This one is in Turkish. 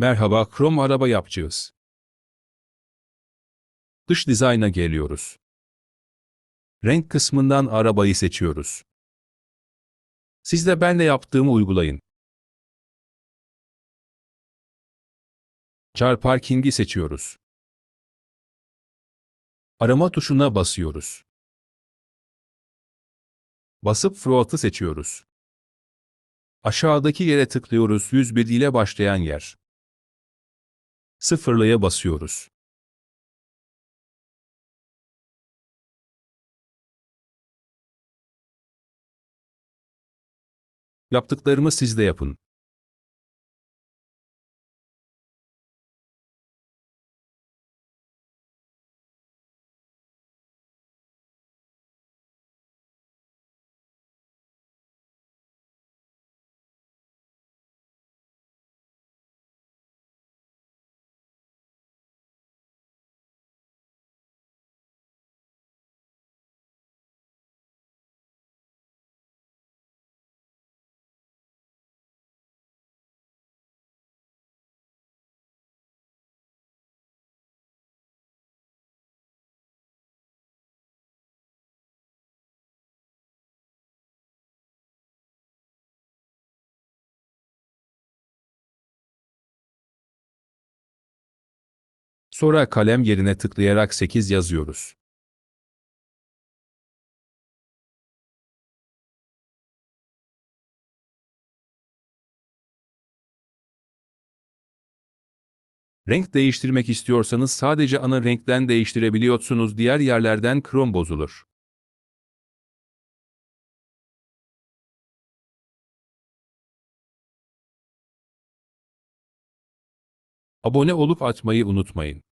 Merhaba krom araba yapacağız. Dış dizayna geliyoruz. Renk kısmından arabayı seçiyoruz. Siz de ben de yaptığımı uygulayın. Car parkingi seçiyoruz. Arama tuşuna basıyoruz. Basıp Float'ı seçiyoruz. Aşağıdaki yere tıklıyoruz 101 ile başlayan yer. Sıfırlaya basıyoruz. Yaptıklarımı siz de yapın. Sonra kalem yerine tıklayarak 8 yazıyoruz. Renk değiştirmek istiyorsanız sadece ana renkten değiştirebiliyorsunuz diğer yerlerden krom bozulur. Abone olup açmayı unutmayın.